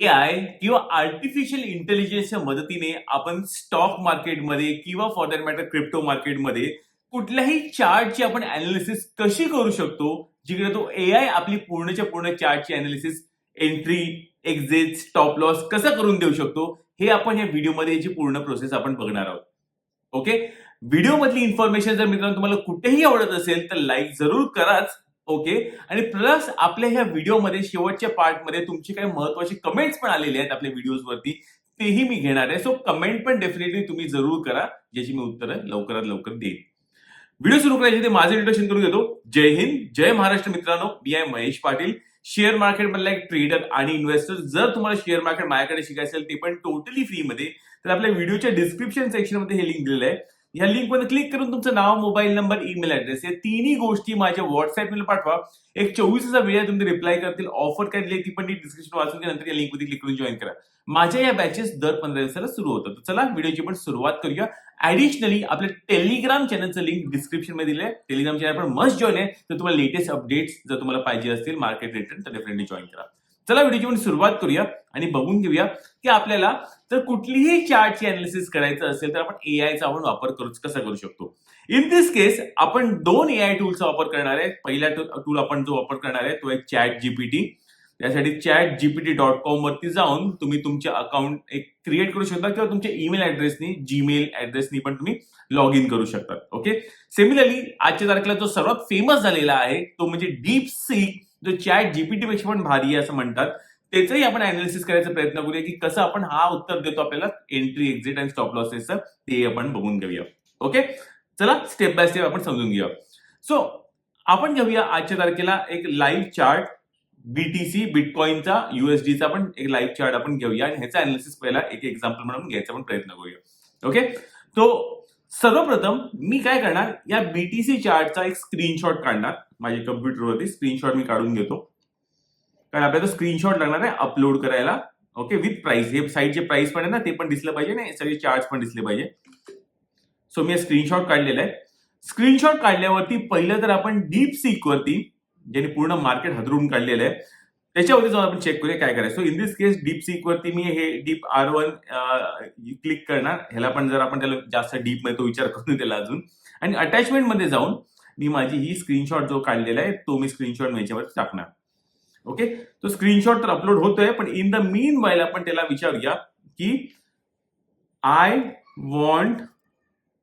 ए I किंवा artificial इंटेलिजन्सच्या मदतीने आपण स्टॉक मार्केटमध्ये किंवा फॉर दॅट मॅटर क्रिप्टो मार्केटमध्ये कुठल्याही चार्टची आपण अनालिसिस कशी करू शकतो जिकडे तो ए आय आपली पूर्णच्या पूर्ण चार्टची analysis entry exit stop loss कसा करून देऊ शकतो हे आपण या व्हिडिओमध्ये याची पूर्ण प्रोसेस आपण बघणार आहोत. ओके व्हिडिओ मधली इन्फॉर्मेशन जर मित्रांनो तुम्हाला कुठेही आवडत असेल तर लाईक जरूर कराच. ओके? आणि प्लस आपल्या ह्या व्हिडिओमध्ये शेवटच्या पार्टमध्ये तुमचे काही महत्त्वाचे कमेंट्स पण आलेले आहेत आपल्या व्हिडिओजवरती तेही मी घेणार आहे. सो कमेंट पण डेफिनेटली तुम्ही जरूर करा ज्याची मी उत्तरं लवकरात लवकर देईन. व्हिडिओ सुरू करायचे ते माझं इंट्रोडक्शन करून घेतो. जय हिंद जय महाराष्ट्र मित्रांनो. मी आहे महेश पाटील. शेअर मार्केट मधला एक ट्रेडर आणि इन्व्हेस्टर जर तुम्हाला शेअर मार्केट माझ्याकडे शिकायचं असेल ते पण टोटली फ्री मध्ये. तर आपल्या व्हिडिओच्या डिस्क्रिप्शन सेक्शनमध्ये हे लिंक दिलेलं आहे. या लिंकमध्ये क्लिक करून तुमचं नाव मोबाईल नंबर ईमेल ऍड्रेस या तिन्ही गोष्टी माझ्या व्हॉट्सअपला पाठवा. एक चोवीसचा वेळ आहे तुम्ही रिप्लाय करतील ऑफर काय दिली ती पण डिस्क्रिप्शन वाचून नंतर या लिंकमध्ये क्लिक करून जॉईन करा. माझ्या या बॅचेस दर पंधरा दिवसाला सुरू होतात. तर चला व्हिडिओची पण सुरुवात करूया. ऍडिशनली आपल्या टेलिग्राम चॅनलचं लिंक डिस्क्रिप्शनमध्ये दिलंय. टेलिग्राम चॅनल पण मस्ट जॉईन आहे. तर तुम्हाला लेटेस्ट अपडेट्स जर तुम्हाला पाहिजे असतील मार्केट रिटर्न तर डेफिनेटली जॉईन करा. चला व्हिडिओची पण सुरुवात करूया आणि बघून घेऊया की आपल्याला जर कुठलीही चार्टची अनालिसिस करायचं असेल तर आपण ए चा आपण वापर करू कसा करू शकतो? इन दिस केस आपण दोन ए आय टूलचा वापर करणार आहे. पहिला टूल आपण जो वापर करणार आहे तो एक चॅट जीपीटी त्यासाठी चॅट जीपीटी डॉट कॉम वरती जाऊन तुम्ही तुमचे अकाउंट एक क्रिएट करू शकता किंवा तुमच्या ईमेल ऍड्रेसनी जीमेल ऍड्रेसनी पण तुम्ही लॉग इन करू शकता. ओके सिमिलरली आजच्या तारखेला जो सर्वात फेमस झालेला आहे तो म्हणजे डीप सीक जो चॅट जीपीटी पेक्षा पण भारी आहे असं म्हणतात. त्याचंही आपण अनालिसिस करायचा प्रयत्न करूया की कसं आपण हा उत्तर देतो आपल्याला एंट्री एक्झिट आणि स्टॉप लॉसेसचं ते आपण बघून घेऊया. ओके चला स्टेप बाय स्टेप आपण समजून घेऊया. सो आपण घेऊया आजच्या तारखेला एक लाईव्ह चार्ट बीटीसी बिटकॉइनचा युएसडीचा पण एक लाईव्ह चार्ट आपण घेऊया आणि ह्याचा अनालिसिस पहिला एक एक्झाम्पल म्हणून घ्यायचा पण प्रयत्न करूया. ओके तो सर्वप्रथम मी काय करणार? या बीटीसी चार्टचा एक स्क्रीनशॉट काढणार. माझ्या कम्प्युटरवरती स्क्रीनशॉट मी काढून घेतो. कारण आपल्याला स्क्रीनशॉट लागणार आहे अपलोड करायला. ओके विथ प्राइस हे साईडचे प्राइस पण आहे ना ते पण दिसलं पाहिजे ना सगळे चार्ट पण दिसले पाहिजे. सो मी स्क्रीनशॉट काढलेला आहे. स्क्रीनशॉट काढल्यावरती पहिलं तर आपण डीप सीक वरती ज्याने पूर्ण मार्केट हदरून काढलेलं आहे त्याच्यावरती जाऊन आपण चेक करूया काय करायचं. So in this case DeepSeek वरती मी हे डीप आर वन क्लिक करणार. ह्याला पण जर आपण त्याला जास्त डीपमध्ये तो विचार करून त्याला अजून. आणि अटॅचमेंटमध्ये जाऊन मी माझी ही स्क्रीनशॉट जो काढलेला आहे तो मी स्क्रीनशॉट याच्यावरती टाकणार. ओके तो स्क्रीनशॉट तर अपलोड होतोय, पण इन द मीन वाईल आपण त्याला विचारूया की I want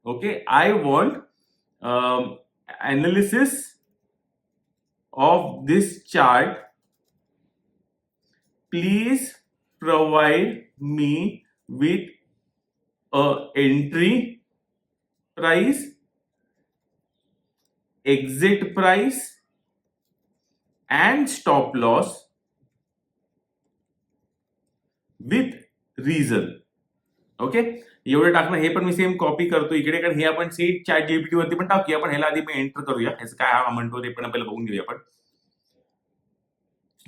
okay I want analysis of this chart please provide me with a entry price exit price and stop loss with reason okay एवढं टाकणं हे पण मी सेम कॉपी करतो इकडे कारण हे आपण सेट चॅट जीपीटी वरती पण टाकूया पण ह्याला आधी मी एंटर करूया. ह्याचं काय हा म्हणतो ते पण आपल्याला बघून घेऊया आपण.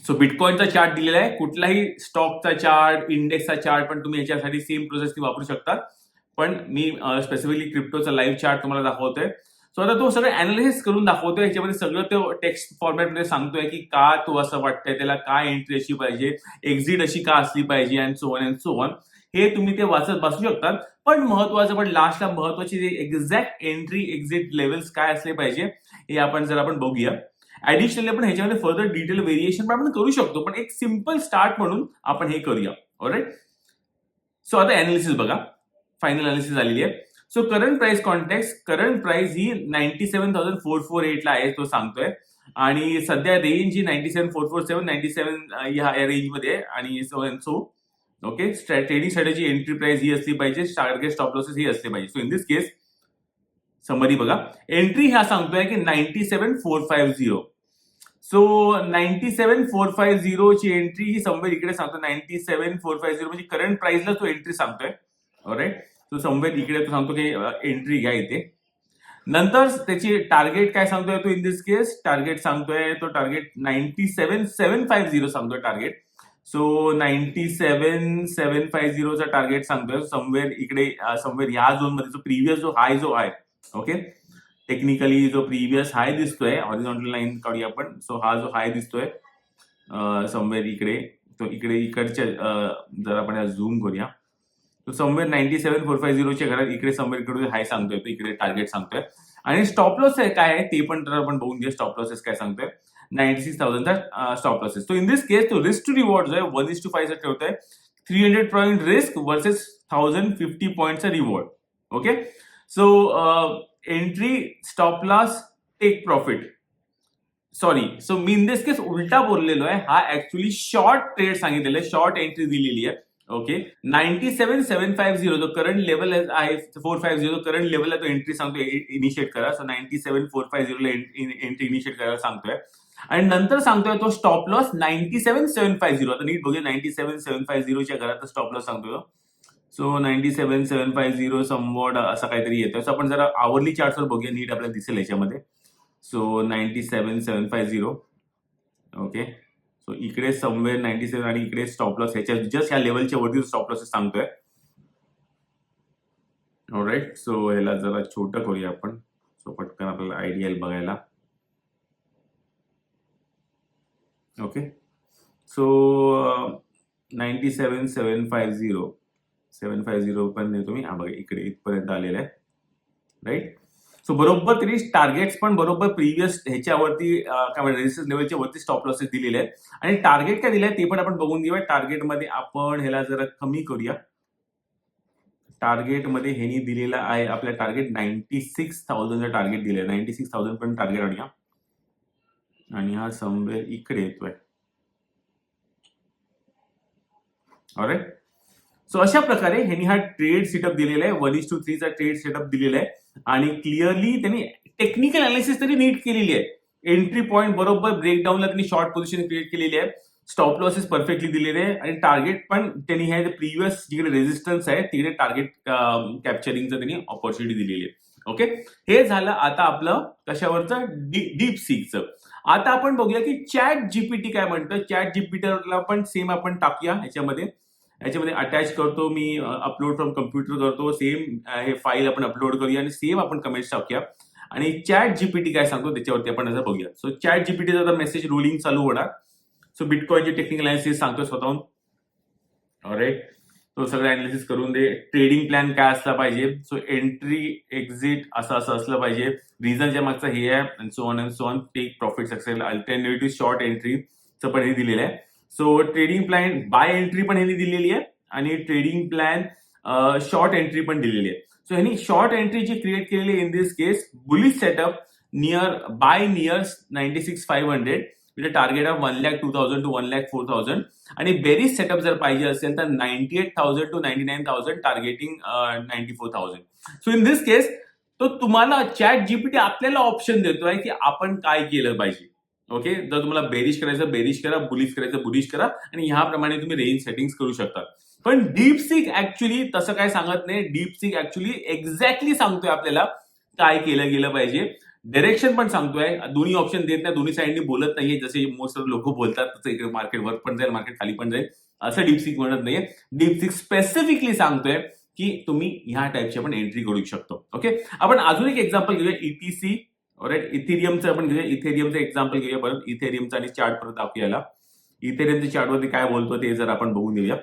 सो बिटकॉइनचा चार्ट दिलेला आहे. कुठलाही स्टॉकचा चार्ट इंडेक्सचा चार्ट पण तुम्ही याच्यासाठी सेम प्रोसेस वापरू शकता. पण मी स्पेसिफिकली क्रिप्टोचा लाईव्ह चार्ट तुम्हाला दाखवतोय. सो आता तो सगळं अनालिसिस करून दाखवतोय. याच्यामध्ये सगळं तो टेक्स्ट फॉर्मॅटमध्ये सांगतोय की का तो असं वाटतंय त्याला काय एंट्री अशी पाहिजे एक्झिट अशी का असली पाहिजे and so on and so on हे तुम्ही ते वाचत बसू शकतात. पण महत्वाचं पण लास्टला महत्वाची एक्झॅक्ट एंट्री एक्झिट लेवल्स काय असले पाहिजे हे आपण जर आपण बघूया. ऍडिशनली आपण ह्याच्यामध्ये फर्दर डिटेल व्हेरिएशन पण आपण करू शकतो. पण एक सिंपल स्टार्ट म्हणून आपण हे करूया. ऑलराईट सो आता अनालिसिस बघा. फायनल अनालिसिस आलेली आहे. So current price contact current price ही ninety seven thousand four four एटला आहे तो सांगतोय. आणि सध्या रेंज ही ninety seven four four seven ninety seven ह्या रेंजमध्ये आणि so and so okay trading strategy entry price ही असली पाहिजे टार्गेट स्टॉप लॉसेस ही असले पाहिजे. So in this case summary बघा. एंट्री ह्या सांगतोय की ninety seven four five zero so ninety seven four five zero ची एंट्री ही समवेर इकडे सांगतो ninety seven four five zero म्हणजे करंट प्राइसला तो एंट्री सांगतोय. राईट तो समवेर इकडे तो सांगतो की एंट्री घ्या इथे. नंतर त्याची टार्गेट काय सांगतोय तो इन दिस केस टार्गेट सांगतोय तो target ninety seven seven five zero सांगतोय target so ninety seven seven five झिरोचा target सांगतोय. समवेर इकडे समवेर या झोनमध्ये जो प्रिव्हियस जो हाय जो आहे ओके टेक्निकली जो प्रिव्हियस हाय दिसतोय हॉरिझॉन्टल लाईन काढूया आपण. सो हा जो हाय दिसतोय समवेर इकडे तो इकडे इकडच्या जर आपण झूम करूया. तो somewhere ninety seven four five झिरोच्या घरात इकडे समवेअर इकडे हाय सांगतोय तो इकडे टार्गेट सांगतोय. आणि स्टॉप लॉस आहे काय आहे ते पण तर आपण बघून घे स्टॉप लॉसेस काय सांगतोय. नाईन्टी सिक्स थाउजंडचा स्टॉप लॉसेस तो इन दिस केस तो रिस्क टू रिवॉर्ड जो आहे वन इज टू फायचा ठेवतोय. Three hundred point risk versus thousand fifty पॉईंटचा reward okay so entry stop loss take profit sorry so me in this case उलटा बोललेलो आहे हा ऍक्च्युली शॉर्ट ट्रेड सांगितलेला आहे शॉर्ट एंट्री दिलेली आहे. Okay ninety seven seven five zero जो करंट लेवल आहे फोर फाईव्ह झिरो करंट लेवलला तो एंट्री सांगतोय इनिशिएट करा. So ninety seven four five झिरोला entry initiate करायला सांगतोय. आणि नंतर सांगतोय तो stop loss ninety seven seven five zero आता नीट बघूया नाईन्टी सेव्हन सेव्हन फाईव्ह झिरोच्या घरात स्टॉप लॉस सांगतोय so ninety seven seven five zero somewhat असा काहीतरी येतोय. सो आपण जरा आवरली चार्टवर बघूया नीट आपल्याला दिसेल याच्यामध्ये. So ninety seven seven five zero okay so इकडे समवेअर नाईन्टी सेव्हन आणि इकडे स्टॉप लॉस ह्याच्या जस्ट ह्या लेवलच्या वरती स्टॉप लॉसेस सांगतोय राईट सो ह्याला जरा छोटं करूया आपण. सो पटकन आपल्याला आयडिया बघायला. Okay so ninety seven seven five zero seven five zero पण नाही तुम्ही. हा बघा इकडे इथपर्यंत आलेलं आहे. राईट सो बरोबर तरी टार्गेट्स पण बरोबर प्रिव्हियस ह्याच्यावरती काय म्हणतात रेजिस्टन्स लेवलच्या वरती स्टॉप लॉसेस दिलेले आहेत. आणि टार्गेट काय दिले आहे ते पण आपण बघून घेऊया. टार्गेटमध्ये आपण ह्याला जरा कमी करूया. टार्गेटमध्ये ह्यानी दिलेला आहे आपल्या टार्गेट नाईन्टी सिक्स थाउजंडचं टार्गेट दिलं आहे. नाईन्टी सिक्स थाउजंड पण टार्गेट आणूया. आणि हा समवेअर इकडे येतोय. ऑलराईट सो अशा प्रकारे ह्यांनी हा ट्रेड सेटअप दिलेला आहे. वन इज टू थ्रीचा ट्रेड सेटअप दिलेला आहे. आणि क्लिअरली त्यांनी टेक्निकल अनालिसिस तरी नीट केलेली आहे. एंट्री पॉईंट बरोबर ब्रेकडाऊनला त्यांनी शॉर्ट पोझिशन क्रिएट केलेली आहे. स्टॉप लॉसेस परफेक्टली दिलेले आहे. आणि टार्गेट पण त्यांनी हे प्रिव्हियस जिकडे रेजिस्टन्स आहे तिकडे टार्गेट कॅप्चरिंगचं त्यांनी ऑपॉर्च्युनिटी दिलेली आहे. ओके हे झालं आता आपलं कशावरचं? डीप सीकचं आता आपण बघूया की चॅट जीपीटी काय म्हणतं? चॅट जीपीटीला पण सेम आपण टाकूया ह्याच्यामध्ये. याच्यामध्ये अटॅच करतो मी अपलोड फ्रॉम कम्प्युटर करतो. सेम हे फाईल आपण अपलोड करूया आणि सेम आपण कमेंट्स टाकूया. आणि चॅट जीपीटी काय सांगतो त्याच्यावरती आपण असं बघूया. सो चॅट जीपीटीचा आता मेसेज रोलिंग चालू होणार. सो बिटकॉइनचे टेक्निकल अनालिसिस सांगतो स्वतःहून. राईट तो सगळं अनालिसिस करून दे. ट्रेडिंग प्लॅन काय असला पाहिजे. सो एंट्री एक्झिट असं असं असलं पाहिजे. रिझनच्या मागचं हे आहे so on and so on take profit success alternative short एंट्रीचं पण हे दिलेलं आहे. So trading plan buy entry पण ह्यांनी दिलेली आहे आणि ट्रेडिंग प्लॅन शॉर्ट एंट्री पण दिलेली आहे. सो ह्यांनी शॉर्ट एंट्री जी क्रिएट केलेली in this case bullish setup near buy near ninety six five hundred with target of one lakh two thousand to one lakh four thousand आणि bearish setup जर पाहिजे असेल तर ninety eight thousand to ninety nine thousand targeting ninety four thousand so in this case तो तुम्हाला chat GPT आपल्याला option देतोय की आपण काय केलं पाहिजे. ओके जर तुम्हाला बेरिश करायचं बेरिश करा बुलिश करायचं बुलिश करा आणि ह्याप्रमाणे तुम्ही रेंज सेटिंग्स करू शकता. पण डीप सीक ऍक्च्युली तसं काय सांगत नाही. डीप सिक ऍक्च्युली एक्झॅक्टली सांगतोय आपल्याला काय केलं गेलं पाहिजे. डायरेक्शन पण सांगतोय. दोन्ही ऑप्शन देत नाही. दोन्ही साईडनी बोलत नाहीये. जसे मोस्ट लोक बोलतात तसं इकडे मार्केट वर पण जाईल मार्केट खाली पण जाईल. असं डीप सीक म्हणत नाहीये. डीप सीक स्पेसिफिकली सांगतोय की तुम्ही ह्या टाईपची आपण एंट्री करू शकतो. ओके आपण अजून एक एक्झाम्पल घेऊया. ईटीसी राईट इथेरियमचं आपण घेऊया. इथेरियमचं एक्झाम्पल घेऊया परत. इथेरियमचं आणि चार्ट परत आपल्याला इथेरियमच्या चार्टवरती काय बोलतो ते जर आपण बघून घेऊया.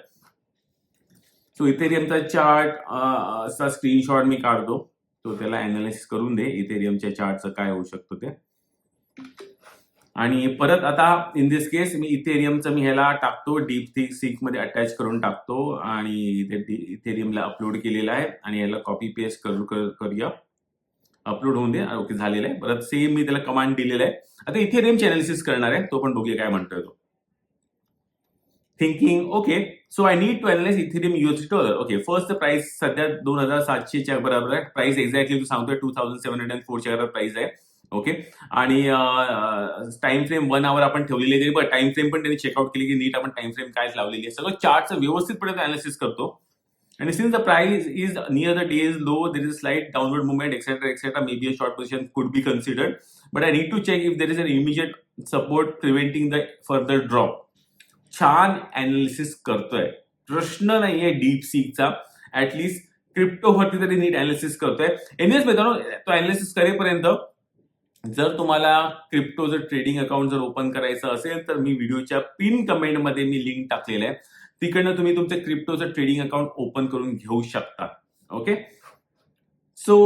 सो इथेरियमचा चार्ट असा स्क्रीनशॉट मी काढतो. तो त्याला अनालिसिस करून दे. इथेरियमच्या चार्टचं काय होऊ शकतो ते. आणि परत आता इन दिस केस मी इथेरियमचं मी ह्याला टाकतो. डीप थिक सिकमध्ये अटॅच करून टाकतो. आणि इथे इथेरियमला अपलोड केलेलं आहे. आणि याला कॉपी पेस्ट करू करूया. अपलोड होऊन दे. ओके झालेलं आहे. परत सेम मी त्याला कमांड दिलेलं आहे. आता इथेरियमची अनालिसिस करणार आहे. तो पण बघूया काय म्हणतोय तो. Thinking okay so I need to analyse Ethereum US dollar okay first price सध्या दोन हजार सातशेच्या बरोबर आहे. प्राइस एक्झॅक्टली तू सांगतोय टू थाउजंड सेव्हन हंड्रेड फोरच्या बरोबर प्राइस आहे. ओके आणि टाइम फ्रेम वन आवर आपण ठेवलेली आहे. बट टाइम फ्रेम पण त्यांनी चेकआउट केली की नीट आपण टाइम फ्रेम काय लावलेली आहे. सगळं चार्टचं व्यवस्थितपणे अनालिसिस करतो. आणि since the price is near the day's low there is a slight downward movement, etcetera may be a short position could be considered. But I need to check if there is an immediate support preventing the further drop छान analysis करतोय प्रश्न नाहीये deep सीकचा at least क्रिप्टोवरती तरी नीट analysis करतोय NS मित्रांनो तो analysis करेपर्यंत जर तुम्हाला क्रिप्टो जर ट्रेडिंग अकाउंट जर ओपन करायचं असेल तर मी व्हिडिओच्या पिन कमेंटमध्ये मी लिंक टाकलेलं आहे. तिकडनं तुम्ही तुमचं क्रिप्टोचं ट्रेडिंग अकाउंट ओपन करून घेऊ शकता. ओके सो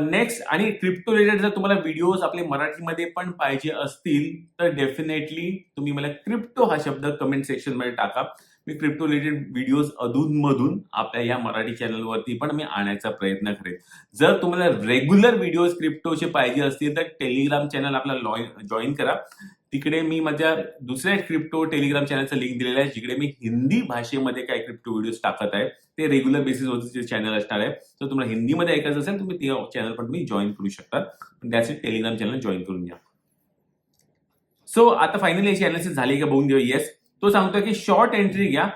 नेक्स्ट आणि क्रिप्टो रिलेटेड जर तुम्हाला व्हिडिओज आपले मराठीमध्ये पण पाहिजे असतील तर डेफिनेटली तुम्ही मला क्रिप्टो हा शब्द कमेंट सेक्शनमध्ये टाका. मी क्रिप्टो रिलेटेड व्हिडिओज अधूनमधून आपल्या या मराठी चॅनलवरती पण मी आणायचा प्रयत्न करेन. जर तुम्हाला रेग्युलर व्हिडिओज क्रिप्टोचे पाहिजे असतील तर टेलिग्राम चॅनल आपला जॉईन करा. तिकडे मी माझ्या दुसऱ्या क्रिप्टो टेलिग्राम चॅनलचं लिंक दिलेलं आहे जिकडे मी हिंदी भाषेमध्ये काय क्रिप्टो व्हिडिओज टाकत आहे. ते रेग्युलर बेसिसवरचे चॅनल असणार आहे तर तुम्हाला हिंदीमध्ये ऐकायचं असेल तुम्ही ते चॅनल पण तुम्ही जॉईन करू शकता. त्याचे टेलिग्राम चॅनल जॉईन करून घ्या. सो आता फायनली याची अनालिसिस झाली का बघून घेऊ येस तो सांगतोय की शॉर्ट एंट्री घ्या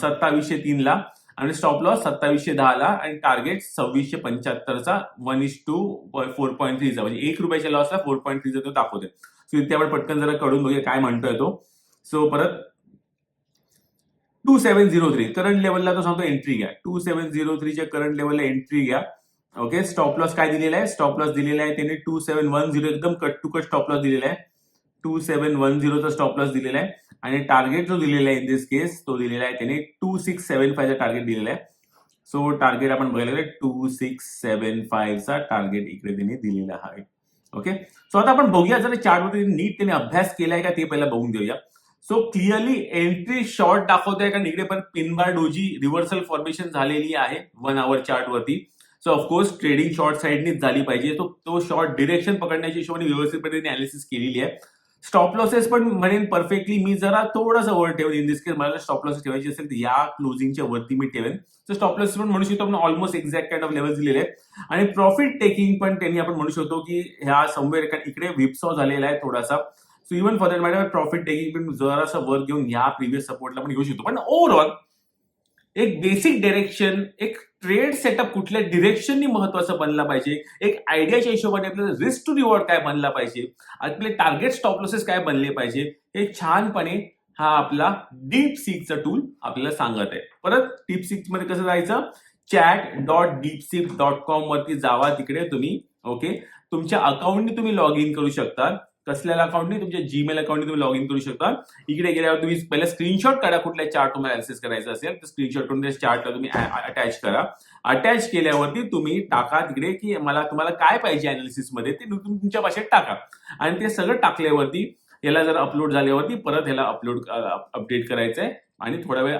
सत्तावीसशे तीनला आणि स्टॉप लॉस सत्तावीसशे दहा ला आणि टार्गेट सव्वीसशे पंच्याहत्तरचा one is to four point थ्रीचा म्हणजे एक रुपयाच्या लॉसला फोर पॉईंट थ्रीचा तो दाखवतोय. सो इथे आपण पटकन जरा कडून बघूया काय म्हणतोय तो. सो परत two seven zero three current लेवलला तो सांगतो एंट्री घ्या. टू सेवन झिरो थ्रीच्या करंट लेवलला एंट्री घ्या. ओके स्टॉप लॉस काय दिलेला आहे? स्टॉप लॉस दिलेला आहे त्याने टू सेवन वन झिरो एकदम cut to cut stop loss दिलेला आहे. टू सेवन वन झिरोचा स्टॉप लॉस दिलेला आहे. आणि टार्गेट जो दिलेला आहे इन दिस केस तो दिलेला आहे त्याने टू सिक्स सेवन फायचा टार्गेट दिलेला आहे. सो टार्गेट आपण बघायला गेलं टू सिक्स सेवन फाईव्हचा टार्गेट इकडे त्यांनी दिलेला आहे. ओके सो आता आपण बघूया जर चार्टवरती नीट त्याने अभ्यास केलाय का ते पहिला बघून घेऊया. सो क्लिअरली एंट्री शॉर्ट दाखवत आहे कारण इकडे पण पिनबार डोजी रिव्हर्सल फॉर्मेशन झालेली आहे वन आवर चार्ट वरती. So of course trading short साईडनीच झाली पाहिजे. तो तो शॉर्ट डिरेक्शन पकडण्याच्या हिशोबाने व्यवस्थित पद्धतीने अनालिसिस केलेली आहे. स्टॉप लॉसेस पण म्हणेन परफेक्टली मी जरा थोडस वर ठेवेन इन दिस केस मला स्टॉप लॉसेस ठेवायची असेल तर या क्लोजिंगच्या वरती मी ठेवेन. तर स्टॉप लॉसेस पण म्हणू शकतो आपण almost exact kind of level दिलेले आहेत. आणि प्रॉफिट टेकिंग पण त्यांनी आपण म्हणू शकतो की ह्या समवेर इकडे विपसॉ झालेला आहे थोडासा. So even for that matter profit taking पण जरासा वर घेऊन या प्रिव्हियस सपोर्टला पण घेऊ शकतो. पण ओव्हरऑल एक बेसिक डिरेक्शन एक ट्रेड सेटअप कुठल्या डिरेक्शननी महत्वाचं बनला पाहिजे? एक आयडियाच्या हिशोबाने आपल्याला रिस्क टू रिवॉर्ड काय बनला पाहिजे? आपले टार्गेट स्टॉप लॉसेस काय बनले पाहिजे? हे छानपणे हा आपला डीप सीकचा टूल आपल्याला सांगत आहे. परत डीप सिक्समध्ये कसं जायचं? Chat dot deep dot com वरती जावा तिकडे तुम्ही ओके तुमच्या अकाउंटने तुम्ही लॉग इन करू शकता. कसल्याला अकाउंटने तुमच्या जीमेल अकाउंटने तुम्ही लॉग इन करू शकता. इकडे गेल्यावर तुम्ही पहिला स्क्रीनशॉट काढा कुठल्या चार्ट तुम्हाला ऍक्सेस करायचं असेल तर स्क्रीनशॉट करून चार्टला तुम्ही अटॅच करा. अटॅच केल्यावरती तुम्ही टाका तिकडे की मला तुम्हाला काय पाहिजे अनालिसिसमध्ये ते तुम्ही तुमच्या भाषेत टाका. आणि ते सगळं टाकल्यावरती याला जर अपलोड झाल्यावरती परत याला अपलोड अपडेट करायचं आहे आणि थोडा वेळ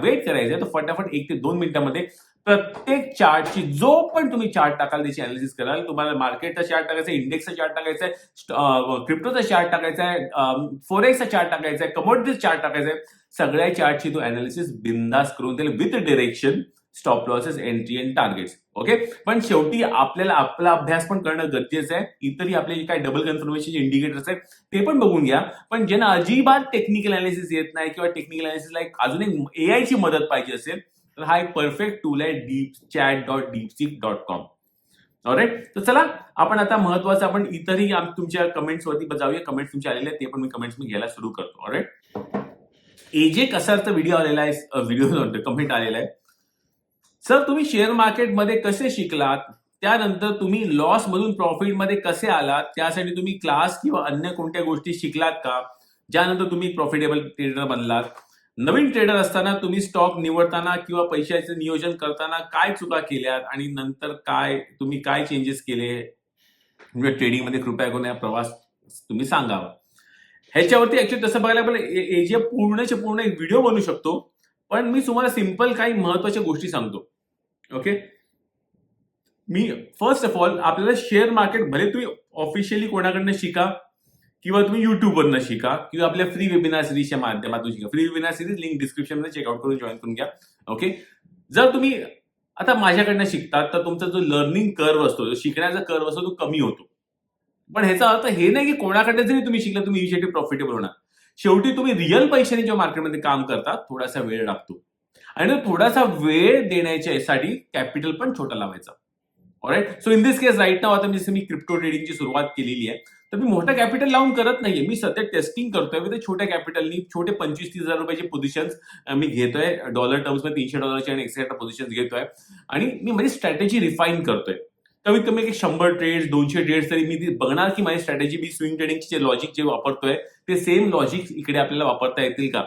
वेट करायचं आहे तर फटाफट एक ते दोन मिनिटांमध्ये प्रत्येक चार्टची जो पण तुम्ही चार्ट टाकाल त्याची अनालिसिस कराल तुम्हाला मार्केटचा चार्ट टाकायचा आहे इंडेक्सचा चार्ट टाकायचा आहे क्रिप्टोचा चार्ट टाकायचा आहे फोरेक्सचा चार्ट टाकायचा आहे कमोडिटीचा चार्ट टाकायचा आहे सगळ्या चार्टची तो अनालिसिस बिंदास करून देईल with direction stop losses entry and targets okay पण शेवटी आपल्याला आपला अभ्यास पण करणं गरजेचं आहे. इतरही आपले जे काय डबल कन्फर्मेशन इंडिकेटर्स आहेत ते पण बघून घ्या. पण ज्यांना अजिबात टेक्निकल अनालिसिस येत नाही किंवा टेक्निकल अनालिसिसला एक अजून एक एआयची मदत पाहिजे असेल तर हा एक परफेक्ट टूल आहे deep chat dot DeepSeek dot com alright तर चला आपण आता महत्वाचं आपण इतरही तुमच्या कमेंट्स वरती जाऊया. कमेंट्स तुमचे आलेले आहेत ते पण मी कमेंट्स मी घ्यायला सुरू करतो. ऑलराईट एजे कसारचा व्हिडिओ आलेला आहे व्हिडिओ कमेंट आलेला आहे. सर तुम्ही शेअर मार्केटमध्ये कसे शिकलात? त्यानंतर तुम्ही लॉस मधून प्रॉफिटमध्ये कसे आलात? त्यासाठी तुम्ही क्लास किंवा अन्य कोणत्या गोष्टी शिकलात का? ज्यानंतर तुम्ही प्रॉफिटेबल ट्रेडर बनलात? नवीन ट्रेडर असताना तुम्ही स्टॉक निवडताना किंवा पैशाचं नियोजन करताना काय चुका केल्यात आणि नंतर काय तुम्ही काय चेंजेस केले? म्हणजे ट्रेडिंगमध्ये कृपया करून या प्रवास तुम्ही सांगावा. ह्याच्यावरती ऍक्च्युली तसं बघायला आपण एजे पूर्णचे पूर्ण एक व्हिडिओ बनवू शकतो. पण मी तुम्हाला सिंपल काही महत्त्वाच्या गोष्टी सांगतो. ओके मी फर्स्ट ऑफ ऑल आपल्याला शेअर मार्केट भले तुम्ही ऑफिशियली कोणाकडनं शिका किंवा तुम्ही युट्यूबवरनं शिका किंवा आपल्या फ्री वेबिनार सिरीजच्या माध्यमातून शिका. फ्री वेबिनार सिरीज लिंक डिस्क्रिप्शनमध्ये चेकआउट करून जॉईन करून घ्या. ओके जर तुम्ही आता माझ्याकडनं शिकतात तर तुमचा जो लर्निंग कर्व असतो जो शिकण्याचा कर्व असतो तो कमी होतो. पण ह्याचा अर्थ हे नाही की कोणाकडे जरी तुम्ही शिकला तुम्ही इनिशिएटिव्ह प्रॉफिटेबल होणार. शेवटी तुम्ही रिअल पैशाने जेव्हा मार्केटमध्ये काम करता थोडासा वेळ लागतो. आणि थोडासा वेळ देण्याच्यासाठी कॅपिटल पण छोटा लावायचा. Alright so in this case right now आता मी क्रिप्टो ट्रेडिंगची सुरुवात केलेली आहे तर मी मोठं कॅपिटल लावून करत नाहीये. मी सध्या टेस्टिंग करतोय ते छोट्या कॅपिटलनी छोटे पंचवीस तीस हजार रुपयाचे पोझिशन्स मी घेतोय. डॉलर टर्म्समध्ये तीनशे डॉलरचे आणि एकशे पोझिशन्स घेतोय. आणि मी माझी स्ट्रॅटेजी रिफाईन करतोय. कमीत कमी एक शंभर ट्रेड्स दोनशे ट्रेड्स तरी मी ती बघणार की माझी स्ट्रॅटेजी मी स्विंग ट्रेडिंगची जे लॉजिक जे वापरतोय ते सेम लॉजिक इकडे आपल्याला वापरता येतील का?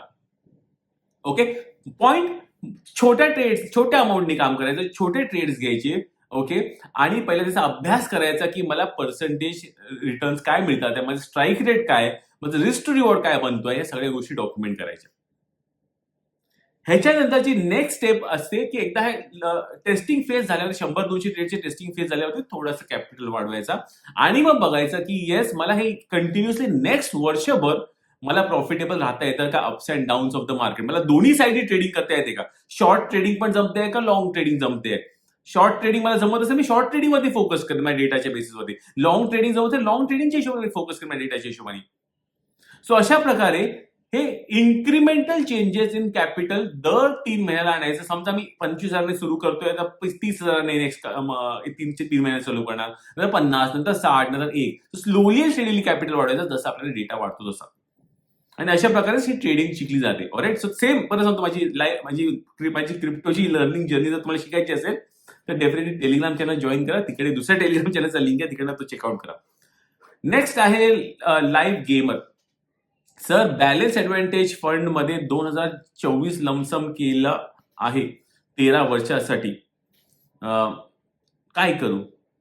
ओके पॉइंट छोट्या ट्रेड्स छोट्या अमाऊंटने काम करायचं. छोटे ट्रेड्स घ्यायचे. ओके? आणि पहिला त्याचा अभ्यास करायचा की मला पर्सेंटेज रिटर्न्स काय मिळतात त्यामध्ये स्ट्राईक रेट काय माझं रिस्क टू रिवॉर्ड काय बनतोय या सगळ्या गोष्टी डॉक्युमेंट करायच्या. ह्याच्यानंतरची नेक्स्ट स्टेप असते की एकदा हे टेस्टिंग फेज झाल्यावर शंभर दोनशे ट्रेडचे टेस्टिंग फेज झाल्यावरती थोडासा कॅपिटल वाढवायचा. आणि मग बघायचं की येस मला हे कंटिन्युअसली नेक्स्ट वर्षभर मला प्रॉफिटेबल राहता येतं का ups and downs of the market मला दोन्ही साईडनी ट्रेडिंग करता येते का? शॉर्ट ट्रेडिंग पण जमते का लॉंग ट्रेडिंग जमते शॉर्ट ट्रेडिंग मला जमत असेल मी शॉर्ट ट्रेडिंगमध्ये फोकस करेन माझ्या डेटाच्या बेसिसवरती लॉंग ट्रेडिंग जमत असेल लॉंग ट्रेडिंगच्या हिशोबाने फोकस करेन माझ्या डेटाच्या हिशोबाने. सो अशा प्रकारे हे इन्क्रिमेंटल चेंजेस इन कॅपिटल दर तीन महिन्याला आणायचं. समजा मी पंचवीस हजाराने सुरू करतोय तर तीस हजाराने नेक्स्ट तीन ते तीन महिन्यात चालू करणार. नंतर पन्नास नंतर साठ नंतर एक. स्लोली श्रेणी कॅपिटल वाढवायचं जसं आपल्याला डेटा वाढतो तसा. आणि अशा प्रकारे ही ट्रेडिंग शिकली जाते. ऑरेट सो सेम परत सांगतो माझी लाईफ माझी माझी क्रिप्टोची लर्निंग जर्नी जर तुम्हाला शिकायची असेल तर डेफिनेटली टेलिग्राम चॅनल जॉईन करा. तिकडे दुसऱ्या टेलिग्राम चॅनलचा लिंक आहे तिकडे तो चेकआउट करा. नेक्स्ट आहे live gamer sir balance advantage फंडमध्ये दोन हजार चोवीस लमसम केलं आहे तेरा वर्षासाठी. काय करू?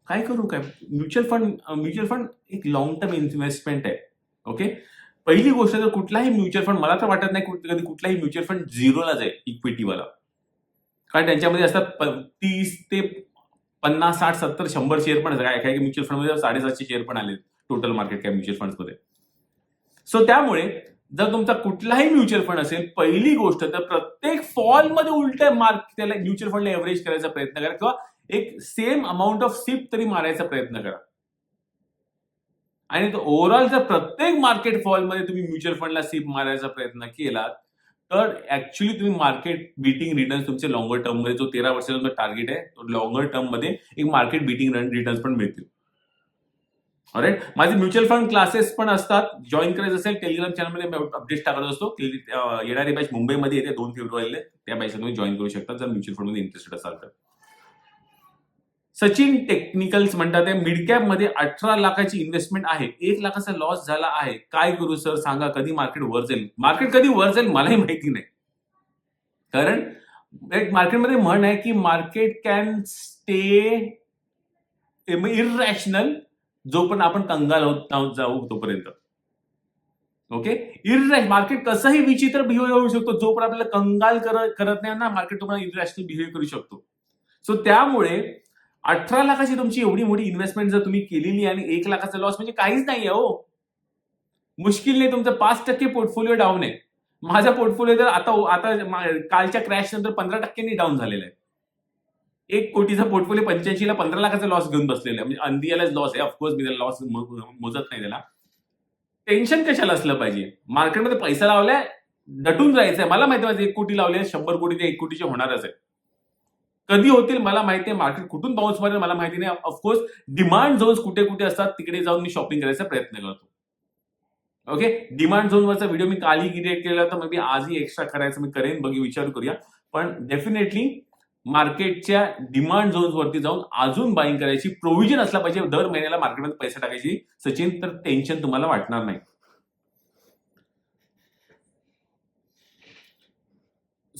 काय करू? काय? म्युच्युअल फंड म्युच्युअल फंड एक लॉंग टर्म इन्व्हेस्टमेंट आहे. ओके पहिली गोष्ट तर कुठलाही म्युच्युअल फंड मला तर वाटत नाही कधी कुठलाही म्युच्युअल फंड झिरोला जाईल इक्विटीवाला कारण त्यांच्यामध्ये असतात तीस ते पन्नास साठ सत्तर शंभर शेअर पण काय काही म्युच्युअल फंडमध्ये साडेसातशे शेअर पण आले टोटल मार्केट कॅप म्युच्युअल फंडमध्ये सो त्यामुळे जर तुमचा कुठलाही म्युच्युअल फंड असेल पहिली गोष्ट तर प्रत्येक फॉलमध्ये उलट मार्क त्याला म्युच्युअल फंडला एव्हरेज करायचा प्रयत्न करा किंवा एक सेम अमाऊंट ऑफ सिप तरी मारायचा प्रयत्न करा. आणि ओव्हरऑल जर प्रत्येक मार्केट फॉलमध्ये तुम्ही म्युच्युअल फंडला सिप मारायचा प्रयत्न केलात तर ऍक्च्युली तुम्ही मार्केट बीटिंग रिटर्न्स तुमचे लॉंगर टर्ममध्ये जो तेरा वर्षाचा तुमचा टार्गेट आहे तो लॉंगर टर्ममध्ये एक मार्केट बीटिंग रिटर्न्स पण मिळतील. राईट माझे म्युच्युअल फंड क्लासेस पण असतात. जॉईन करायचं असेल टेलिग्राम चॅनलमध्ये अपडेट टाकत असतो. येणारी बॅच मुंबईमध्ये येते दोन फेब्रुवारीला. त्या बॅचला तुम्ही जॉईन करू शकता जर म्युच्युअल फंडमध्ये इंटरेस्टेड असाल तर. सचिन टेक्निकल्स म्हणतात मिड कॅपमध्ये अठरा लाखाची इन्व्हेस्टमेंट आहे. एक लाखाचा लॉस झाला आहे. काय करू सर सांगा कधी मार्केट वर जाईल? मार्केट कधी वर जाईल मलाही माहिती नाही. कारण एक मार्केटमध्ये म्हण आहे की मार्केट कॅन स्टे इरॅशनल जो पण आपण कंगाल होत जाऊ तोपर्यंत. ओके इरॅश मार्केट कसंही विचित्र बिहेव्ह होऊ शकतो. जो पण आपल्याला कंगाल करत नाही ना मार्केट तुम्हाला इरॅशनल बिहेव्ह करू शकतो. सो त्यामुळे अठरा लाखाची तुमची एवढी मोठी इन्व्हेस्टमेंट जर तुम्ही केलेली आणि एक लाखाचा लॉस म्हणजे काहीच हो. नाही आहे हो मुश्किलने तुमचं पाच टक्के पोर्टफोलिओ डाऊन आहे. माझा पोर्टफोलिओ तर आता आता कालच्या क्रॅश नंतर पंधरा टक्क्यांनी डाऊन झालेला आहे. एक कोटीचा पोर्टफोलिओ पंच्याऐंशीला पंधरा लाखाचा लॉस घेऊन बसलेला आहे. म्हणजे अंदियालाच लॉस आहे. ऑफकोर्स मी त्याला लॉस मोजत नाही त्याला. टेन्शन कशाला असलं पाहिजे? मार्केटमध्ये पैसा लावलाय दटून जायचंय. मला माहिती माझे एक कोटी लावले शंभर कोटी ते एक कोटीचे होणारच आहे. कधी होतील मला माहिती आहे मार्केट कुठून बाउन्स मारेल मला माहिती नाही. ऑफकोर्स डिमांड झोन्स कुठे कुठे असतात तिकडे जाऊन मी शॉपिंग करायचा प्रयत्न करतो. ओके डिमांड झोनवरचा व्हिडिओ मी कालही क्रिएट केला होता मग मी आजही एक्स्ट्रा करायचं मी करेन बघू विचार करूया. पण डेफिनेटली मार्केटच्या डिमांड झोन्स वरती जाऊन अजून बाईंग करायची प्रोव्हिजन असला पाहिजे. दर महिन्याला मार्केटमध्ये पैसे टाकायची सचिन तर टेन्शन तुम्हाला वाटणार नाही.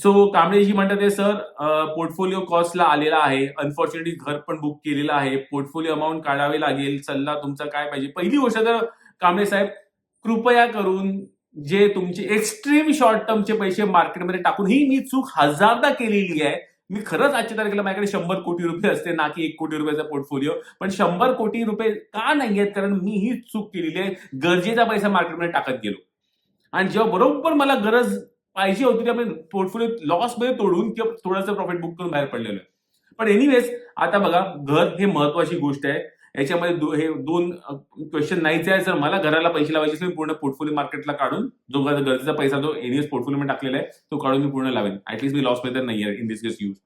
सो कांबळेजी म्हणतात सर पोर्टफोलिओ कॉस्टला आलेला आहे. अनफॉर्च्युनेटली घर पण बुक केलेलं आहे. पोर्टफोलिओ अमाऊंट काढावे लागेल. सल्ला तुमचा काय पाहिजे? पहिली गोष्ट तर कांबळे साहेब कृपया करून जे तुमचे एक्स्ट्रीम शॉर्ट टर्मचे पैसे मार्केटमध्ये टाकून ही मी चूक हजारदा केलेली आहे. मी खरंच आजच्या तारखेला माझ्याकडे शंभर कोटी रुपये असते ना की एक कोटी रुपयाचा पोर्टफोलिओ पण शंभर कोटी रुपये का नाही आहेत? कारण मी ही चूक केलेली आहे. गरजेचा पैसा मार्केटमध्ये टाकत गेलो. आणि जेव्हा बरोबर मला गरज पाहिजे होती त्यामुळे पोर्टफोलिओ लॉसमध्ये तोडून किंवा थोडंसं प्रॉफिट बुक करून बाहेर पडलेलो आहे. पण एनिवेज आता बघा घर हे महत्वाची गोष्ट आहे. याच्यामध्ये दो- हे दोन क्वेश्चन नाहीच आहे जर मला. घराला पैसे लावायचे असेल पूर्ण पोर्टफोलिओ मार्केटला काढून जो गरजेचा पैसा जो एनिवेज पोर्टफोलिओ टाकलेला आहे तो काढून मी पूर्ण लावेन. ऍटलीस्ट मी लॉसमध्ये तर नाही in this case use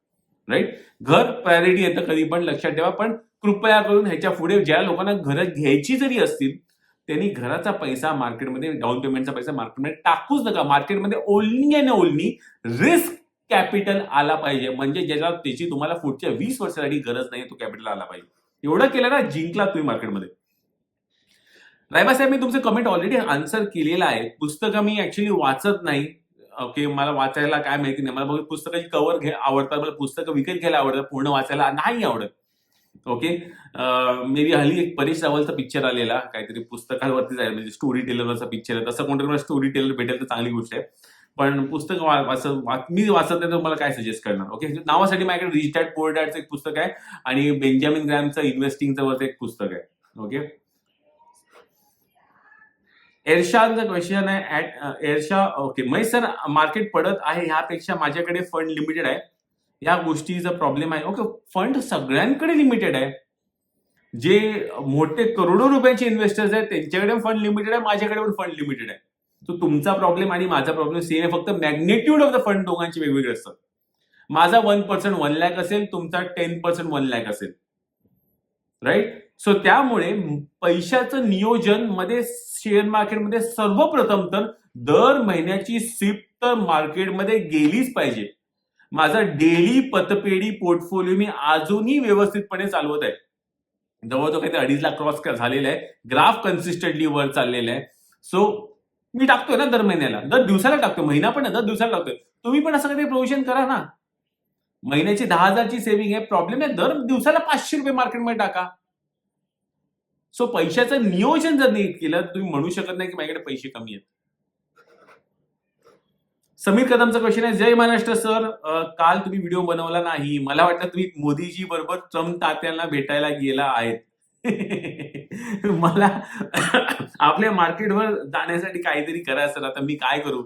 right घर प्रायोरिटी येतं कधी पण लक्षात ठेवा. पण कृपया करून ह्याच्या पुढे ज्या लोकांना घरं घ्यायची जरी असतील त्यांनी घराचा पैसा मार्केटमध्ये डाऊन पेमेंटचा पैसा मार्केटमध्ये टाकूच नका. मार्केटमध्ये ओलनी आणि ओलनी रिस्क कॅपिटल आला पाहिजे. म्हणजे ज्याला त्याची तुम्हाला पुढच्या वीस वर्षासाठी गरज नाही तो कॅपिटल आला पाहिजे. एवढं केलं ना जिंकला तुम्ही मार्केटमध्ये. रायबा साहेब मी तुमचं कमेंट ऑलरेडी आन्सर केलेलं आहे. पुस्तकं मी ऍक्च्युली वाचत नाही. ओके मला वाचायला काय माहिती नाही. मला बघ पुस्तकाची कव्हर घे आवडतात. मला पुस्तकं विकत घ्यायला आवडतात. पूर्ण वाचायला नाही आवडत. ओके मे बी हल्ली एक परेश रावलचा पिक्चर आलेला काहीतरी पुस्तकांवरती जाईल म्हणजे स्टोरी टेलरचा पिक्चर आहे. तसं कोणतरी मला स्टोरी टेलर भेटेल तर चांगली गोष्ट आहे. पण पुस्तक वाचत वाच मी वाचत नाही तर मला काय सजेस्ट करणार? ओके म्हणजे नावासाठी माझ्याकडे रिच डॅड पोअर डॅडचं एक पुस्तक आहे आणि बेंजामिन ग्रॅमचं इन्व्हेस्टिंगचं वरचं एक पुस्तक आहे. ओके एरशाचा क्वेश्चन आहे ऍट एरशा ओके महेश सर मार्केट पडत आहे ह्यापेक्षा माझ्याकडे फंड लिमिटेड आहे. या गोष्टीचा प्रॉब्लेम आहे. ओके फंड सगळ्यांकडे लिमिटेड आहे. जे मोठे करोडो रुपयांचे इन्व्हेस्टर्स आहेत त्यांच्याकडे फंड लिमिटेड आहे माझ्याकडे पण फंड लिमिटेड आहे. तो तुमचा प्रॉब्लेम आणि माझा प्रॉब्लेम सेम आहे. फक्त मॅग्नेट्यूड ऑफ द फंड दोघांचे वेगवेगळे असतात माझा वन पर्सेंट वन लॅक असेल तुमचा टेन पर्सेंट वन लॅक असेल. राईट सो त्यामुळे पैशाचं नियोजनमध्ये शेअर मार्केटमध्ये सर्वप्रथम तर दर महिन्याची सिप तर मार्केटमध्ये गेलीच पाहिजे. माझा डेली पतपेढी पोर्टफोलिओ मी अजूनही व्यवस्थितपणे चालवत आहे. जवळजवळ काहीतरी अडीच लाख क्रॉस झालेला आहे. ग्राफ कन्सिस्टंटली वर चाललेला आहे. सो मी टाकतोय ना दर महिन्याला. दर दिवसाला टाकतोय. महिना पण दर दिवसाला टाकतोय. तुम्ही पण असं काहीतरी प्रोव्हिजन करा ना. महिन्याची दहा हजारची सेव्हिंग आहे. प्रॉब्लेम आहे दर दिवसाला पाचशे रुपये मार्केटमध्ये टाका. सो पैशाचं नियोजन जर नीट केलं तर तुम्ही म्हणू शकत नाही की माझ्याकडे पैसे कमी आहेत. समीर कदमचा क्वेश्चन आहे. जय महाराष्ट्र सर काल तुम्ही व्हिडिओ बनवला नाही. मला वाटलं तुम्ही मोदीजी बरोबर ट्रम्प तात्यांना भेटायला गेला आहेत. मला आपल्या मार्केटवर जाण्यासाठी काहीतरी करा सर आता मी काय करू?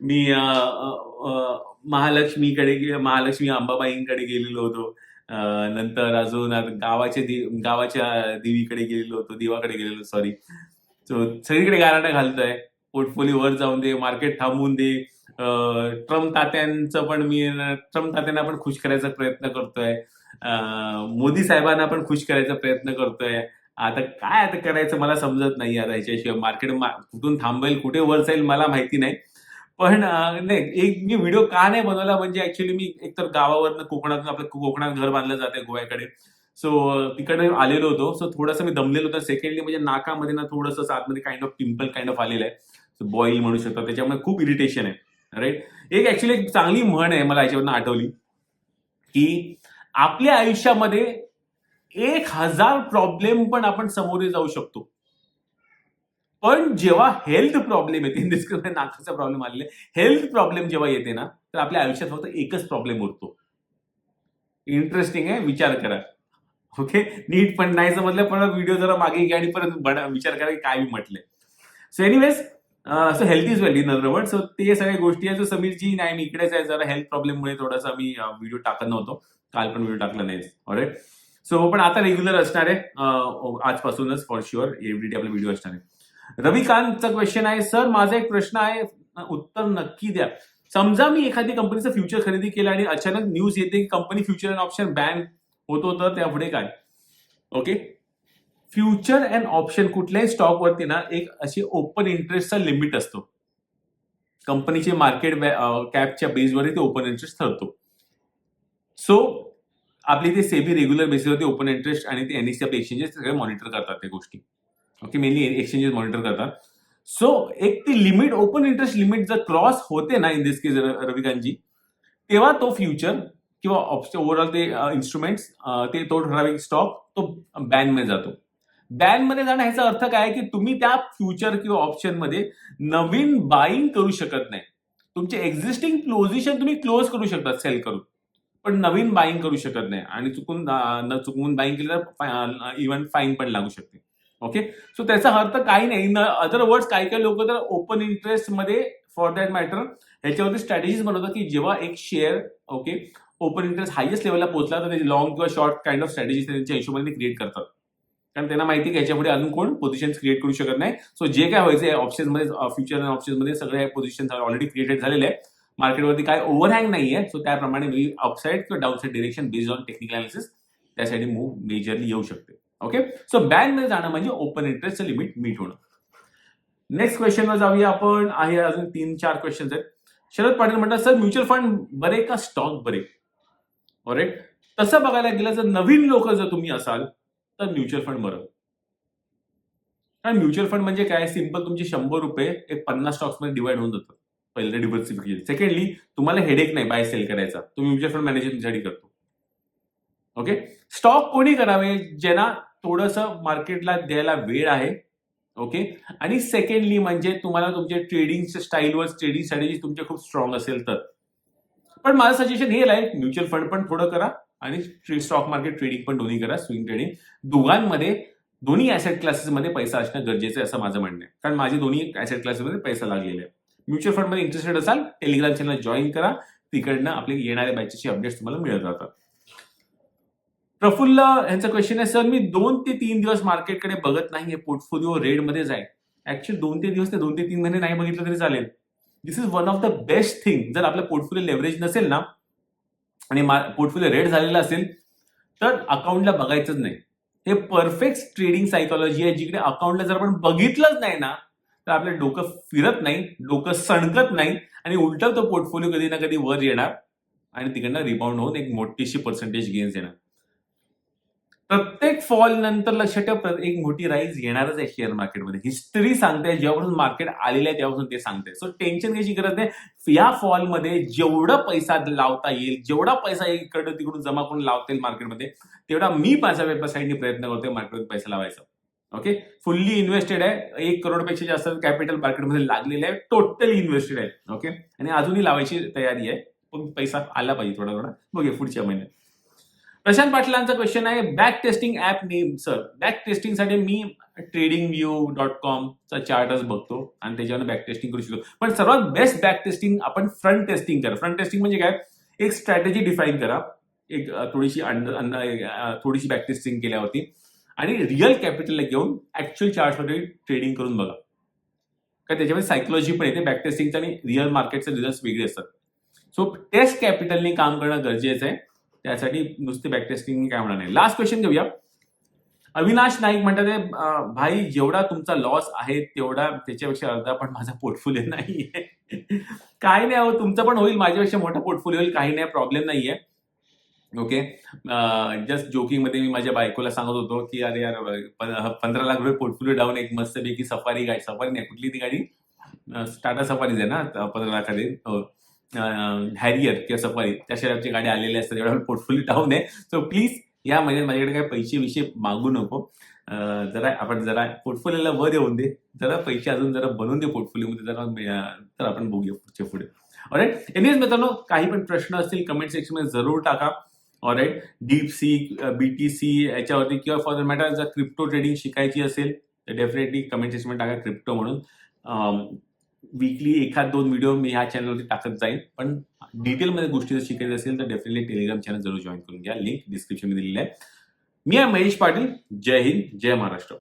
मी महालक्ष्मीकडे महालक्ष्मी अंबाबाईंकडे गेलेलो होतो. नंतर अजून गावाच्या गावाच्या देवीकडे गेलेलो होतो. देवाकडे गेलेलो सॉरी सो सगळीकडे गाराटा घालतोय. पोर्टफोलिओ वर जाऊन दे मार्केट थांबवून दे. ट्रम्प तात्यांचं पण मी ट्रम्प तात्यांना पण खुश करायचा प्रयत्न करतोय. मोदी साहेबांना पण खुश करायचा प्रयत्न करतोय. आता काय आता करायचं मला समजत नाही आता ह्याच्याशिवाय मार्केट कुठून थांबेल कुठे वर जाईल मला माहिती नाही. पण नाही एक मी व्हिडिओ का नाही बनवला म्हणजे ऍक्च्युली मी एकतर गावावरनं कोकणातून आपलं कोकणात घर बांधलं जाते गोव्याकडे. सो तिकडे आलेलो होतो. सो थोडंसं मी दमलेलो होतो. सेकंडली म्हणजे नाकामध्ये ना थोडंसं आतमध्ये kind of pimple kind of आलेलं आहे. सो बॉईल म्हणू शकतो. त्याच्यामुळे खूप इरिटेशन आहे. राईट एक ऍक्च्युली एक चांगली म्हण आहे मला याच्यावरनं आठवली की आपल्या आयुष्यामध्ये एक हजार प्रॉब्लेम पण आपण समोरे जाऊ शकतो. पण जेव्हा हेल्थ प्रॉब्लेम येते नाकाचा प्रॉब्लेम आलेला हेल्थ प्रॉब्लेम जेव्हा येते ना तर आपल्या आयुष्यात फक्त एकच प्रॉब्लेम उरतो. इंटरेस्टिंग आहे विचार करा. ओके नीट पण नाही समजलं पण व्हिडिओ जरा मागे घ्या आणि परत बडा- विचार करा की काय मी म्हटलंय. So anyways so health is well in other word so ते सगळ्या गोष्टी आहेत. सो समीरजी नाही मी इकडेच आहे. जरा हेल्थ प्रॉब्लेममुळे थोडासा मी व्हिडिओ टाकत नव्हतो. काल पण व्हिडिओ टाकला नाही सो पण आता रेग्युलर असणार आहे. आजपासूनच फॉर शुअर एव्हरीडे आपला व्हिडिओ असणार आहे. रविकांतचा क्वेश्चन आहे सर माझा एक प्रश्न आहे. उत्तर नक्की द्या. समजा मी एखादी कंपनीचं फ्युचर खरेदी केलं आणि अचानक न्यूज येते की company future and option ban होतो तर त्यापुढे काय? ओके फ्युचर अँड ऑप्शन कुठल्याही स्टॉकवरती ना एक अशी ओपन इंटरेस्टचा लिमिट असतो. कंपनीचे मार्केट कॅपच्या बेसवर ते ओपन इंटरेस्ट ठरतो. सो आपली ते सेबी रेग्युलर बेसिसवरती ओपन इंटरेस्ट आणि ते एनएससी आपले एक्सचेंजेस सगळे मॉनिटर करतात त्या गोष्टी. ओके मेनली एक्सचेंजेस मॉनिटर करतात. सो एक ती लिमिट ओपन इंटरेस्ट लिमिट जर क्रॉस होते ना इन दिस केस रविकांतजी तेव्हा तो फ्युचर किंवा ऑप्शन ओव्हरऑल ते इन्स्ट्रुमेंट्स ते तो ठराविक स्टॉक तो बॅनमध्ये जातो. बॅनमध्ये जाणं ह्याचा अर्थ काय आहे की तुम्ही त्या फ्युचर किंवा ऑप्शनमध्ये नवीन बाईंग करू शकत नाही. तुमचे एक्झिस्टिंग पोझिशन तुम्ही क्लोज करू शकता सेल करून. पण नवीन बाईंग करू शकत नाही. आणि चुकून चुकून बाईंग केलं तर इव्हन फाईन पण लागू शकते. ओके सो त्याचा अर्थ काही नाही. इन अदर वर्ड्स काही काही लोक तर ओपन इंटरेस्टमध्ये फॉर दॅट मॅटर ह्याच्यावरती स्ट्रॅटेजीज बनवतात की जेव्हा एक share okay open interest highest लेवलला पोहोचला तर त्याची लॉंग किंवा शॉर्ट काइंड ऑफ स्ट्रॅटेजीज त्यांच्या हिशोबाने क्रिएट करतात. कारण त्यांना माहिती की याच्यापुढे अजून कोण पोझिशन क्रिएट करू शकत नाही. सो जे काय व्हायचं ऑप्शनमध्ये फ्युचर अँड ऑप्शनमध्ये सगळे पोझिशन ऑलरेडी क्रिएटेड झालेले आहे मार्केटवरती काय ओव्हरहँग नाहीये. सो त्याप्रमाणे मी अपसाईड किंवा downside direction based on technical analysis त्यासाठी मूव्ह मेजरली येऊ शकते. ओके सो बँकमध्ये जाणं म्हणजे ओपन इंटरेस्टचं लिमिट मीट होणं. नेक्स्ट क्वेश्चनवर जाऊया आपण. आहे अजून तीन चार क्वेश्चन आहेत. शरद पाटील म्हणतात सर म्युच्युअल फंड बरे का स्टॉक बरे? ऑरेट तसं बघायला गेलं जर नवीन लोक जर तुम्ही असाल तर म्युच्युअल फंड बरं. कारण म्युच्युअल फंड म्हणजे काय? सिंपल तुमचे शंभर रुपये एक पन्नास स्टॉक्समध्ये डिवाइड होऊन जातात पहिलं डिव्हर्सिफिकेशन सेकंडली तुम्हाला हेडेक नाही बाय सेल करायचा. तो म्युच्युअल फंड मॅनेजर तुमच्यासाठी करतो. ओके स्टॉक कोणी करावे? ज्यांना थोडंसं मार्केटला द्यायला वेळ आहे. ओके आणि सेकंडली म्हणजे तुम्हाला तुमच्या ट्रेडिंग स्टाईलवर ट्रेडिंग स्ट्रॅटेजी तुमच्या खूप स्ट्रॉंग असेल तर. पण माझं सजेशन हे आहे म्युच्युअल फंड पण थोडं करा. आणि स्टॉक मार्केट ट्रेडिंग पण दोन्ही करा स्विंग ट्रेडिंग दोघांमध्ये दोन्ही ऍसेट क्लासेसमध्ये पैसा असणं गरजेचं आहे असं माझं म्हणणं आहे. कारण माझे दोन्ही ऍसेट क्लासेसमध्ये पैसा लागलेला आहे म्युच्युअल फंडमध्ये इंटरेस्टेड असाल टेलिग्राम चॅनल जॉईन करा. तिकडनं आपले येणाऱ्या बॅचेसचे अपडेट्स तुम्हाला मिळत राहतात. प्रफुल्ल यांचं क्वेश्चन आहे सर मी दोन ते तीन दिवस मार्केटकडे बघत नाही हे पोर्टफोलिओ रेडमध्येच आहे. ऍक्च्युअली दोन ते दिवस ते दोन ते तीन महिने नाही बघितलं तरी चालेल. This is one of the best thing जर आपलं पोर्टफोलिओ लेव्हरेज नसेल ना आणि पोर्टफोलिओ रेड झालेला असेल तर अकाउंटला बघायचंच नाही. हे परफेक्ट ट्रेडिंग सायकोलॉजी आहे जिकडे अकाउंटला जर आपण बघितलंच नाही ना तर आपलं डोकं फिरत नाही डोकं सणकत नाही आणि उलट तो पोर्टफोलिओ कधी ना कधी वर येणार आणि तिकडनं रिबाउंड होऊन एक मोठीशी पर्सेंटेज गेन्स येणार. प्रत्येक फॉल नंतर लक्षात ठेवा एक मोठी राईज येणारच आहे शेअर मार्केटमध्ये हिस्ट्री सांगते जेव्हापासून मार्केट आलेलं आहे तेव्हापासून ते सांगते. सो टेन्शन घ्यायची गरज नाही. या फॉलमध्ये जेवढा पैसा लावता येईल जेवढा पैसा इकडं तिकडून जमा करून लावता येईल मार्केटमध्ये तेवढा मी माझ्या वेबसाईटने प्रयत्न करतोय मार्केटमध्ये पैसा लावायचा. ओके फुल्ली इन्व्हेस्टेड आहे. एक करोडपेक्षा जास्त कॅपिटल मार्केटमध्ये लागलेलं आहे. टोटली इन्व्हेस्टेड आहे. ओके आणि अजूनही लावायची तयारी आहे. पण पैसा आला पाहिजे थोडा थोडा. बघूया पुढच्या महिन्यात. प्रशांत पाटलांचा क्वेश्चन आहे back testing app name sir back टेस्टिंगसाठी मी ट्रेडिंग व्यू डॉट कॉमचा चार्टच बघतो आणि त्याच्यावर बॅक टेस्टिंग करू शकतो. पण सर्वात बेस्ट बॅक टेस्टिंग आपण फ्रंट टेस्टिंग करा. फ्रंट टेस्टिंग म्हणजे काय? एक स्ट्रॅटेजी डिफाईन करा. एक थोडीशी थोडीशी बॅक टेस्टिंग केल्यावरती. आणि रिअल कॅपिटलला घेऊन ऍक्च्युअल चार्टमध्ये ट्रेडिंग करून बघा. कारण त्याच्यामध्ये सायकोलॉजी पण येते. बॅक टेस्टिंगचा आणि रिअल मार्केटचे रिझल्ट वेगळे असतात. सो टेस्ट कॅपिटलने काम करणं गरजेचं आहे. त्यासाठी नुसते बॅक टेस्टिंग काय होणार नाही. लास्ट क्वेश्चन घेऊया. अविनाश नाईक म्हणतात भाई जेवढा तुमचा लॉस आहे तेवढा त्याच्यापेक्षा अर्धा पण माझा पोर्टफोलिओ नाहीये. काही नाही हो तुमचं पण होईल. माझ्यापेक्षा मोठा पोर्टफोलिओ होईल. काही नाही प्रॉब्लेम नाहीये. ओके जस्ट जोकिंगमध्ये मी माझ्या बायकोला सांगत होतो की अरे यार पंधरा लाख रुपये पोर्टफोलिओ डाऊन एक मस्तपैकी सफारी गाडी सफारी नाही कुठली ती गाडी? टाटा सफारीच आहे ना पंधरा लाखाची. हो. हॅरियर किंवा सफारी त्या शेअरची गाडी आलेल्या असतात एवढा पोर्टफोलिओ टाऊन आहे. सो प्लीज या महिन्यात माझ्याकडे काही पैसे विषय मागू नको. जरा आपण जरा पोर्टफोलिओला वर येऊन दे. जरा पैसे अजून जरा बनवून दे पोर्टफोलिओमध्ये जरा तर आपण बघूया पुढच्या पुढे. ऑलराईट एनिवेज मित्रांनो काही पण प्रश्न असतील कमेंट सेक्शनमध्ये जरूर टाका. ऑलराईट डीप सी बीटीसी याच्यावरती किंवा फॉर द मॅटर जर क्रिप्टो ट्रेडिंग शिकायची असेल तर डेफिनेटली कमेंट सेक्शनमध्ये टाका क्रिप्टो म्हणून. वीकली एखाद दोन व्हिडिओ मी ह्या चॅनलवरती टाकत जाईल पण डिटेलमध्ये गोष्टी जर शिकायची असेल तर डेफिनेटली टेलिग्राम चॅनल जरूर जॉईन करून घ्या. लिंक डिस्क्रिप्शनमध्ये दिलेली आहे. मी आहे महेश पाटील. जय हिंद. जय महाराष्ट्र.